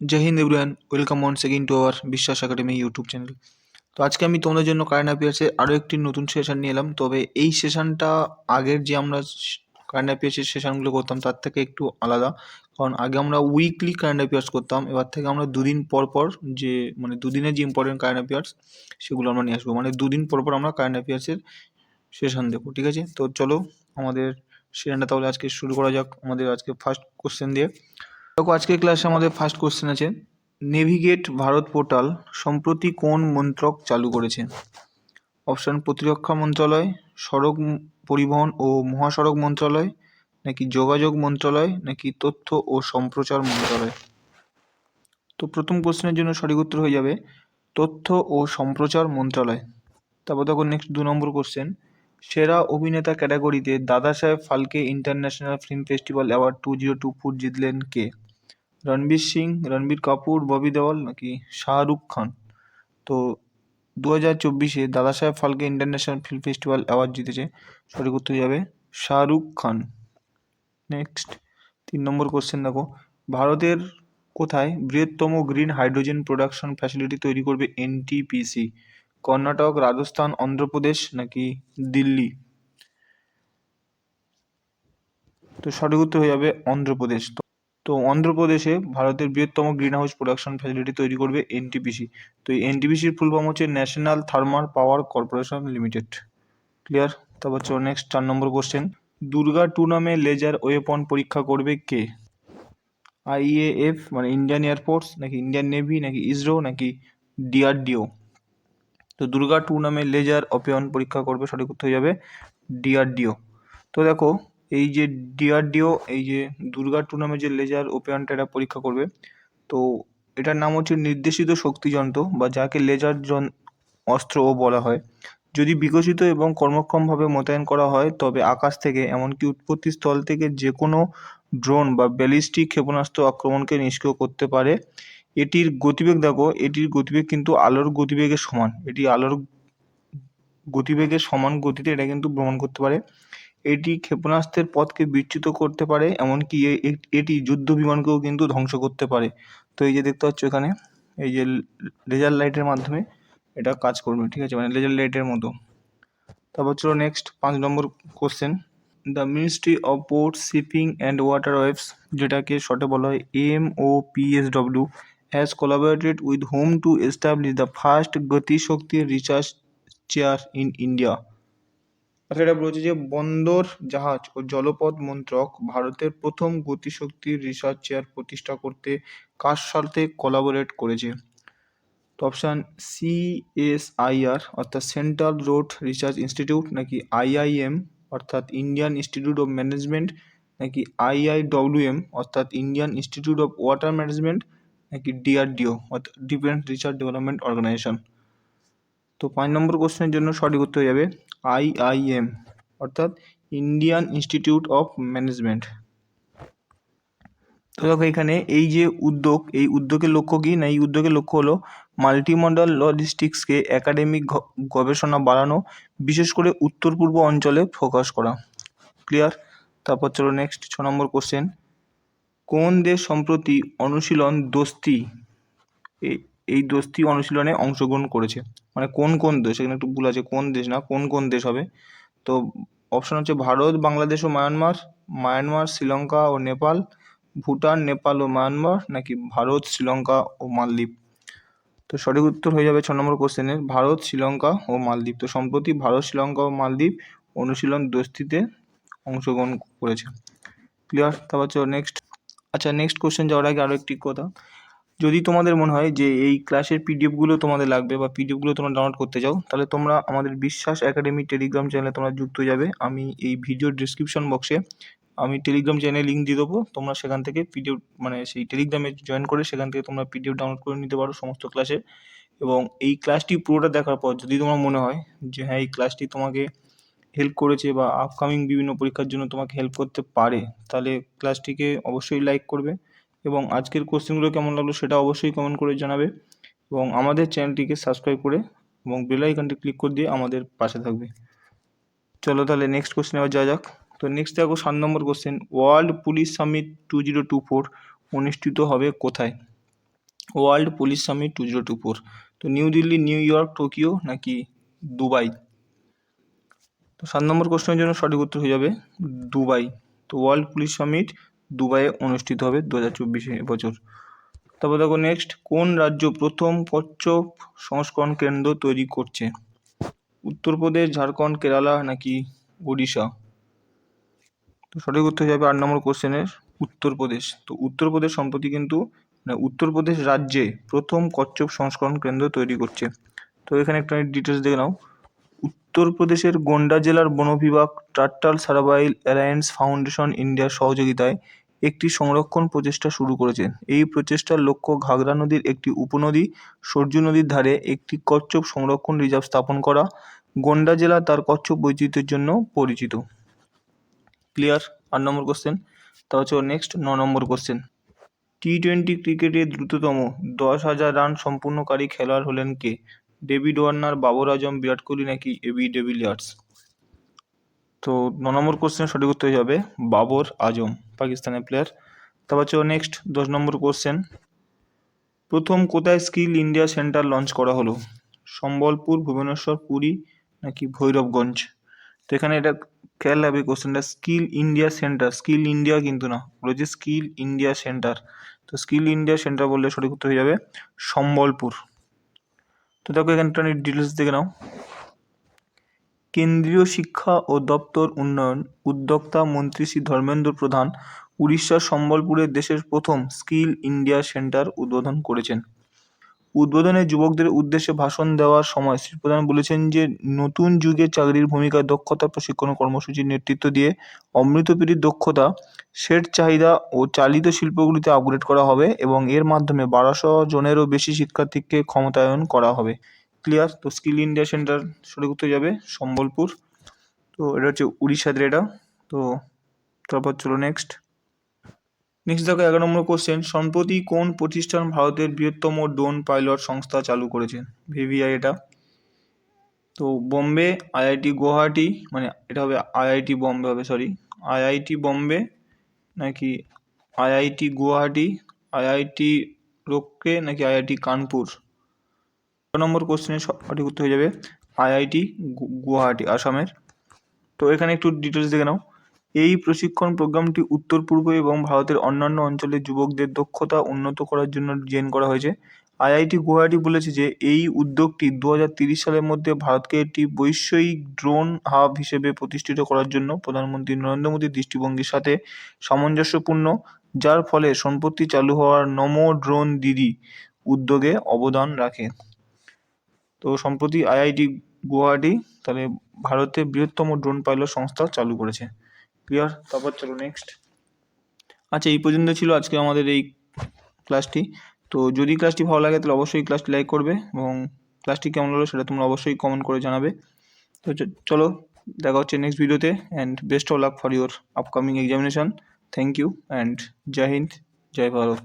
Jai Hind everyone welcome on second to our Biswas academy YouTube channel তো আজকে আমি তোমাদের জন্য কারেন্ট অ্যাফেয়ার্সের আরও একটি নতুন সেশন নিয়ে এলাম। তবে এই সেশনটা আগের যে আমরা কারেন্ট অ্যাফেয়ার্সের সেশনগুলো করতাম, তার থেকে একটু আলাদা। কারণ আগে আমরা উইকলি কারেন্ট অ্যাফেয়ার্স করতাম, এবার থেকে আমরা দুদিন পর পর যে মানে দুদিনের যে ইম্পর্টেন্ট কারেন্ট অ্যাফেয়ার্স সেগুলো আমরা নিয়ে আসব। মানে দুদিন পর পর আমরা কারেন্ট অ্যাফেয়ার্সের সেশন দেবো ঠিক আছে? তো চলো আমাদের সেশনটা তাহলে আজকে শুরু করা যাক, আমাদের আজকে ফার্স্ট কোশ্চেন দিয়ে। দেখো, আজকের ক্লাসে আমাদের ফার্স্ট কোশ্চেন আছে নেভিগেট ভারত পোর্টাল সম্প্রতি কোন মন্ত্রক চালু করেছে? অপশন প্রতিরক্ষা মন্ত্রণালয়, সড়ক পরিবহন ও মহাসড়ক মন্ত্রণালয়, নাকি যোগাযোগ মন্ত্রণালয়, নাকি তথ্য ও সম্প্রচার মন্ত্রণালয়? তো প্রথম কোশ্চেনের জন্য সঠিক উত্তর হয়ে যাবে, তথ্য ও সম্প্রচার মন্ত্রণালয়। তারপর দেখো নেক্সট দু নম্বর কোশ্চেন সেরা অভিনেতা ক্যাটাগরিতে Dada Saheb Phalke international film festival award two zero two four জিতলেন কে? রণবীর সিং, রণবীর কাপুর, ববি দেওয়াল নাকি শাহরুখ খান? তো দু হাজার চব্বিশে Dada Saheb Phalke international film festival award জিতেছে। সঠিক উত্তর যাবে শাহরুখ খান। নেক্সট, তিন নম্বর কোশ্চেন দেখো। ভারতের কোথায় বৃহত্তম গ্রিন হাইড্রোজেন প্রোডাকশন ফ্যাসিলিটি তৈরি করবে এনটিপিসি কর্ণাটক, রাজস্থান, অন্ধ্রপ্রদেশ নাকি দিল্লি? তো সঠিক উত্তর হয়ে যাবে অন্ধ্রপ্রদেশ। তো অন্ধ্রপ্রদেশে ভারতের বৃহত্তম গ্রিন হাউস প্রোডাকশন ফ্যাসিলিটি তৈরি করবে এনটিপিসি তো এই এনটিপিসির ফুল ফর্ম হচ্ছে national thermal power corporation limited clear তারপর চলো নেক্সট চার নম্বর কোশ্চেন দুর্গা টু নামে লেজার ওয়েপন পরীক্ষা করবে কে? আইএএফ মানে ইন্ডিয়ান এয়ারফোর্স নাকি ইন্ডিয়ান নেভি নাকি ইসরো নাকি ডিআরডিও তো দুর্গা টু নামে লেজার অপেয়ন পরীক্ষা করবে, সঠিক উত্তর হয়ে যাবে ডিআরডিও তো দেখো এই যে ডিআরডিও, এই যে দুর্গা টু যে লেজার ওপেয়নটা এটা পরীক্ষা করবে, তো এটার নাম হচ্ছে নির্দেশিত শক্তিযন্ত্র বা যাকে লেজার জন অস্ত্রও বলা হয়। যদি বিকশিত এবং কর্মক্ষমভাবে মোতায়েন করা হয়, তবে আকাশ থেকে এমনকি উৎপত্তি স্থল থেকে যে কোনো ড্রোন বা ব্যালিস্টিক ক্ষেপণাস্ত্র আক্রমণকে নিষ্ক্রিয় করতে পারে। এটির গতিবেগ, দেখো, এটির গতিবেগ কিন্তু আলোর গতিবেগের সমান। এটি আলোর গতিবেগের সমান গতিতে এটা কিন্তু ভ্রমণ করতে পারে। এটি ক্ষেপণাস্ত্রের পথকে বিচ্যুত করতে পারে, এমনকি এটি যুদ্ধ বিমানকেও কিন্তু ধ্বংস করতে পারে। তো এই যে দেখতে পাচ্ছ এখানে, এই যে লেজার লাইটের মাধ্যমে এটা কাজ করবে, ঠিক আছে? মানে লেজার লাইটের মতো। তারপর চলো নেক্সট পাঁচ নম্বর question the ministry of port shipping and waterways যেটাকে শর্টে বলা হয় M O P S PSW has collaborated with home to establish the first Gatishakti research chair in India এটা বলছে যে বন্দর জাহাজ ও জলপথ মন্ত্রক ভারতের প্রথম গতিশক্তির রিসার্চ চেয়ার প্রতিষ্ঠা করতে কার সাথে কোলাবোরেট করেছে? তো অপশান সিএসআইআর অর্থাৎ সেন্ট্রাল রোড রিসার্চ ইনস্টিটিউট নাকি আইআইএম অর্থাৎ ইন্ডিয়ান ইনস্টিটিউট অফ ম্যানেজমেন্ট নাকি আইআইডব্লিউএম অর্থাৎ Indian institute of water management নাকি ডিআরডিও অর্থাৎ ডিফেন্স রিসার্চ ডেভেলপমেন্ট অর্গানাইজেশন তো পাঁচ নম্বর কোশ্চেনের জন্য সঠিক উত্তর হয়ে যাবে আইআইএম অর্থাৎ ইন্ডিয়ান ইনস্টিটিউট অফ ম্যানেজমেন্ট। তো দেখো এখানে এই যে উদ্যোগ, এই উদ্যোগের লক্ষ্য কী? না, এই উদ্যোগের লক্ষ্য হলো মাল্টিমডাল লজিস্টিক্সকে একাডেমিক গবেষণা বাড়ানো, বিশেষ করে উত্তর পূর্ব অঞ্চলে ফোকাস করা। ক্লিয়ার? তারপর চলো নেক্সট, ছ নম্বর কোশ্চেন। কোন দেশ সম্প্রতি অনুশীলন দোস্তি? এই দোস্তি অনুশীলনে অংশগ্রহণ করেছে। মানে কোন কোন দেশ? এখানে একটু ভুল আছে, কোন দেশ না, কোন কোন দেশ হবে? তো অপশন হচ্ছে ভারত, বাংলাদেশ ও মায়ানমার। মায়ানমার, শ্রীলঙ্কা ও নেপাল। ভুটান, নেপাল ও মায়ানমার নাকি ভারত, শ্রীলঙ্কা ও মালদ্বীপ? তো সঠিক উত্তর হয়ে যাবে ছ নম্বর কোশ্চেনের ভারত, শ্রীলঙ্কা ও মালদ্বীপ। তো সম্প্রতি ভারত, শ্রীলঙ্কা ও মালদ্বীপ অনুশীলন দোস্তিতে অংশগ্রহণ করেছে। ক্লিয়ার তারপর নেক্সট আচ্ছা নেক্সট কোশ্চেন যাওয়ার আগে আরও একটি কথা। যদি তোমাদের মনে হয় যে এই ক্লাসের পিডিএফগুলো তোমাদের লাগবে বা পিডিএফগুলো তোমরা ডাউনলোড করতে চাও, তাহলে তোমরা আমাদের বিশ্বাস একাডেমি টেলিগ্রাম চ্যানেলে তোমরা যুক্ত যাবে। আমি এই ভিডিও ডিসক্রিপশন বক্সে আমি টেলিগ্রাম চ্যানেলে লিঙ্ক দিয়ে দেবো। তোমরা সেখান থেকে পিডিএফ মানে সেই টেলিগ্রামে জয়েন করে সেখান থেকে তোমরা পিডিএফ ডাউনলোড করে নিতে পারো সমস্ত ক্লাসে এবং এই ক্লাসটি পুরোটা দেখার পর যদি তোমার মনে হয় যে হ্যাঁ এই ক্লাসটি তোমাকে হেল্প করেছে বা আপকামিং বিভিন্ন পরীক্ষার জন্য তোমাকে হেল্প করতে পারে, তাহলে ক্লাসটিকে অবশ্যই লাইক করবে। এবং আজকের কোশ্চেনগুলো কেমন লাগল সেটা অবশ্যই কমেন্ট করে জানাবে এবং আমাদের চ্যানেলটিকে সাবস্ক্রাইব করে এবং বেল আইকনটি ক্লিক করে দিয়ে আমাদের পাশে থাকবে। চলো তাহলে নেক্সট কোশ্চেন আবার যাওয়া যাক। তো নেক্সট দেখো সাত নম্বর question world police summit two zero two four অনুষ্ঠিত হবে কোথায়? World police summit two zero two four তো New Delhi New York Tokyo নাকি দুবাই তো সাত নম্বর কোশ্চেনের জন্য সঠিক উত্তর হয়ে যাবে দুবাই তো ওয়ার্ল্ড পুলিশ সামিট দুবাইয়ে অনুষ্ঠিত হবে দু হাজার চব্বিশে বছর তারপর দেখো নেক্সট কোন রাজ্য প্রথম কচ্ছপ সংস্করণ কেন্দ্র তৈরি করছে? উত্তরপ্রদেশ, ঝাড়খণ্ড, কেরালা নাকি ওড়িশা? তো সঠিক উত্তর যাবে আট নম্বর কোশ্চেনের উত্তরপ্রদেশ। তো উত্তরপ্রদেশ সম্প্রতি কিন্তু মানে উত্তরপ্রদেশ রাজ্যে প্রথম কচ্ছপ সংস্করণ কেন্দ্র তৈরি করছে। তো এখানে একটা ডিটেলস দেখে নাও। উত্তরপ্রদেশের গোন্ডা জেলার বন বিভাগ টার্টাল সার্ভাইল অ্যালায়েন্স ফাউন্ডেশন ইন্ডিয়ার সহযোগিতায় একটি সংরক্ষণ প্রচেষ্টা শুরু করেছে এই প্রচেষ্টার লক্ষ্য ঘাগরা নদীর একটি উপনদী, সরজু নদীর ধারে একটি কচ্ছপ সংরক্ষণ রিজার্ভ স্থাপন করা। গোন্ডা জেলা তার কচ্ছপ বৈচিত্র্যের জন্য পরিচিত। ক্লিয়ার? আট নম্বর কোশ্চেন তা হচ্ছে নেক্সট ন নম্বর কোশ্চেন টি টোয়েন্টি ক্রিকেটে দ্রুততম দশ হাজার রান সম্পূর্ণকারী খেলোয়াড় হলেন কে? ডেভিড ওয়ার্নার, বাবর আজম, বিরাট কোহলি নাকি এবি ডেভিলিয়ার্স তো ন নম্বর কোশ্চেন সঠিক উত্তর যাবে বাবর আজম, পাকিস্তানের প্লেয়ার তারপর হচ্ছে নেক্সট দশ নম্বর কোশ্চেন প্রথম কোথায় স্কিল ইন্ডিয়া সেন্টার লঞ্চ করা হলো? সম্বলপুর, ভুবনেশ্বর, পুরী নাকি ভৈরবগঞ্জ? তো এখানে এটা খেয়াল রাখবে কোশ্চেনটা skill India centre skill India কিন্তু না বলেছে স্কিল ইন্ডিয়া সেন্টার তো স্কিল ইন্ডিয়া সেন্টার বললে সঠিক উত্তর হয়ে যাবে সম্বলপুর। তো দেখো এখানটা ডিটেলস দেখে নাও। কেন্দ্রীয় শিক্ষা ও দপ্তর উন্নয়ন, উদ্যোক্তা মন্ত্রী শ্রী ধর্মেন্দ্র প্রধান উড়িষ্যার সম্বলপুরে দেশের প্রথম স্কিল ইন্ডিয়া সেন্টার উদ্বোধন করেছেন। উদ্বোধনে যুবকদের উদ্দেশ্যে ভাষণ দেওয়ার সময় শ্রী প্রধান বলেছেন যে, নতুন যুগে চাকরির ভূমিকায় দক্ষতা প্রশিক্ষণ কর্মসূচির নেতৃত্ব দিয়ে অমৃতপিরির দক্ষতা, সেট চাহিদা ও চালিত শিল্পগুলিতে আপগ্রেড করা হবে এবং এর মাধ্যমে বারোশো জনেরও বেশি শিক্ষার্থীকে ক্ষমতায়ন করা হবে। ক্লিয়ার? তো স্কিল ইন্ডিয়া সেন্টার সঠিক উত্তর যাবে সম্বলপুর। তো এটা হচ্ছে উড়িষ্যাদের এটা তো তারপর চলো নেক্সট নেক্সট দেখো এগারো নম্বর কোশ্চেন সম্প্রতি কোন প্রতিষ্ঠান ভারতের বৃহত্তম ড্রোন পাইলট সংস্থা চালু করেছে? ভিভিআই এটা। তো বোম্বে আইআইটি গুয়াহাটি মানে এটা হবে আইআইটি বম্বে হবে সরি আইআইটি বম্বে নাকি আইআইটি গুয়াহাটি আইআইটি রোক্কে নাকি আইআইটি কানপুর নম্বর কোশ্চেনের সঠিক উত্তর হয়ে যাবে আইআইটি গুয়াহাটি আসামের। তো এখানে একটু ডিটেলস দেখে নাও। এই প্রশিক্ষণ প্রোগ্রামটি উত্তর, পূর্ব এবং ভারতের অন্যান্য অঞ্চলের যুবকদের দক্ষতা উন্নত করার জন্য ডিজাইন করা হয়েছে। আইআইটি গুয়াহাটি বলেছে যে, এই উদ্যোগটি দু সালের মধ্যে ভারতকে একটি বৈষয়িক ড্রোন হাব হিসেবে প্রতিষ্ঠিত করার জন্য প্রধানমন্ত্রী নরেন্দ্র মোদীর দৃষ্টিভঙ্গির সাথে সামঞ্জস্যপূর্ণ, যার ফলে সম্প্রতি চালু হওয়ার নমো ড্রোন দিদি উদ্যোগে অবদান রাখে। তো সম্প্রতি আইআইটি গুয়াহাটি তাহলে ভারতের বৃহত্তম ড্রোন পাইলট সংস্থা চালু করেছে। ক্লিয়ার তারপর চলো নেক্সট আচ্ছা এই পর্যন্ত ছিল আজকে আমাদের এই ক্লাসটি তো যদি ক্লাসটি ভালো লাগে তাহলে অবশ্যই ক্লাসটি লাইক করবে এবং ক্লাসটি কেমন হলো সেটা তোমরা অবশ্যই কমেন্ট করে জানাবে। তো চলো দেখা হচ্ছে নেক্সট ভিডিওতে and best of luck for your upcoming examination thank you and Jai Hind Jai Bharat